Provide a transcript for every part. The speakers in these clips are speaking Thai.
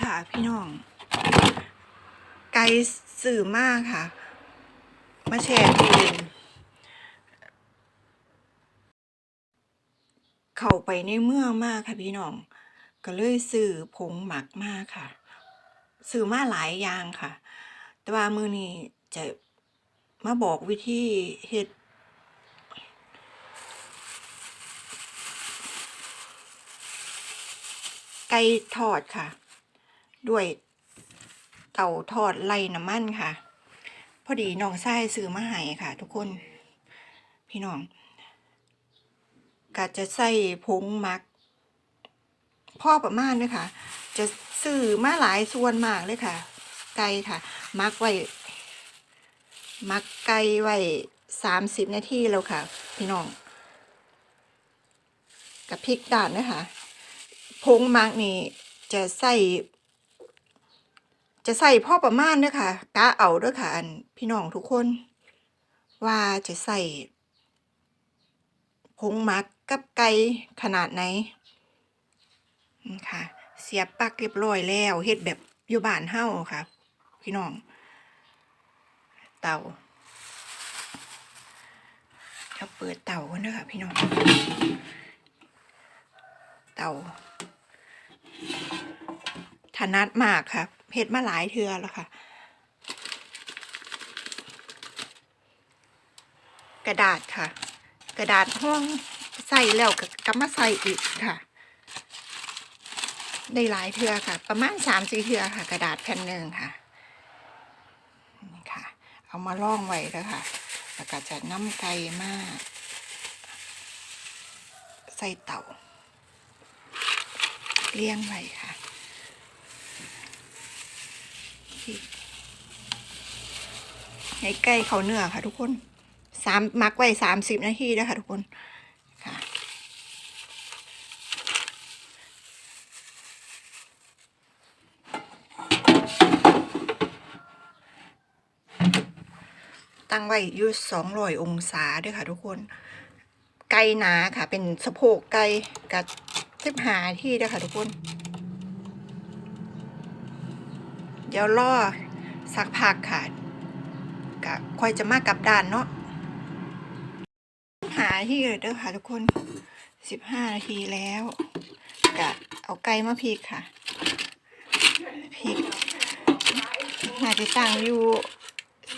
ค่ะพี่น้อง ไกลสื่อมากค่ะ มาแชร์ที่เข้าไปในเมืองมากค่ะพี่น้อง ก็เลยสื่อผงหมักมากค่ะ สื่อมาหลายอย่างค่ะ แต่ว่ามือนี้จะมาบอกวิธีเฮ็ดไก่ทอดค่ะ ด้วยเตาทอดไล่น้ำมันค่ะ พอดีน้องชายซื้อมาให้ค่ะ ทุกคน พี่น้องก็จะใส่ผงมักพ่อประมาณเลยค่ะจะซื้อมาหลายส่วนมากเลยค่ะ ไก่ค่ะ มักไว้ มักไก่ไว้สามสิบนาทีแล้วค่ะ พี่น้องกับพริกด่านนะคะผงมักนี่จะใส่ จะใส่พ่อประมาณเด้อค่ะกะเอาเด้อค่ะ อันพี่น้องทุกคน ว่าจะใส่ผงมักกับไก่ขนาดไหนนี่ค่ะ เสียบปลั๊กเรียบร้อยแล้วเฮ็ดแบบอยู่บ้านเฮ้าค่ะ พี่น้อง เตาจะเปิดเตากันเด้อค่ะพี่น้อง เตาถนัดมากค่ะ เฮ็ดมาหลายเทือแล้วค่ะ กระดาษค่ะ กระดาษห้องใส่แล้วก็กลับมาใส่อีกค่ะ ได้หลายเทือค่ะ ประมาณสามสี่เทือค่ะ กระดาษแผ่นหนึ่งค่ะนี่ค่ะ เอามาล่องไว้แล้วค่ะแล้วก็จะน้ำไก่มาก ใส่เต่าเลี้ยงไว้ค่ะ ให้ใกล้เขาเนื้อค่ะ ทุกคนสามมักไว้สามสิบนาทีนะคะทุกคนค่ะตั้งไว้อยู่สองร้อยองศาด้วยค่ะทุกคน ไก่หนาค่ะ เป็นสะโพกไก่กับสิบหาที่ด้วยค่ะทุกคน เดี๋ยวรอสักพักค่ะกะค่อยจะมากลับด้านเนาะหาที่เลยเด้อค่ะทุกคนสิบห้านาทีแล้วกะเอาไก่มาพริกค่ะพริกน่าจะตั้งอยู่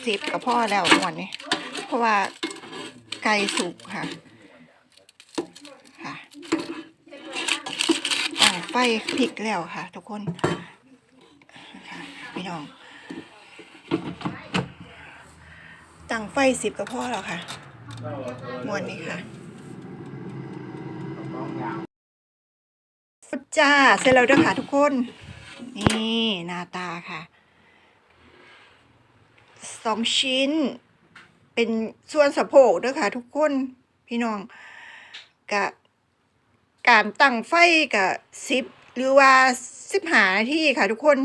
สิบกับพ่อแล้วหมดนี้ เพราะว่าไก่สุกค่ะค่ะตั้งไฟพริกแล้วค่ะ ทุกคน พี่น้อง ตั้งไฟสิบกับพ่อแล้วค่ะมวนนี้ค่ะฟุตจ้าเสร็จแล้วด้วยค่ะทุกคน นี่หน้าตาค่ะสองชิ้น เป็นส่วนสะโพกด้วยค่ะทุกคนพี่น้องกะการตั้งไฟกับสิบหรือว่าสิบหานาทีค่ะทุกคน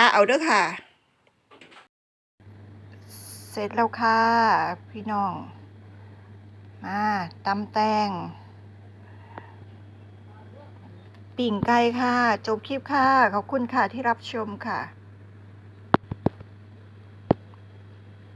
กะเอาเด้อค่ะ เสร็จแล้วค่ะ พี่น้อง มาตำแตงปิ่งไก่ค่ะ จบคลิปค่ะ ขอบคุณค่ะที่รับชมค่ะ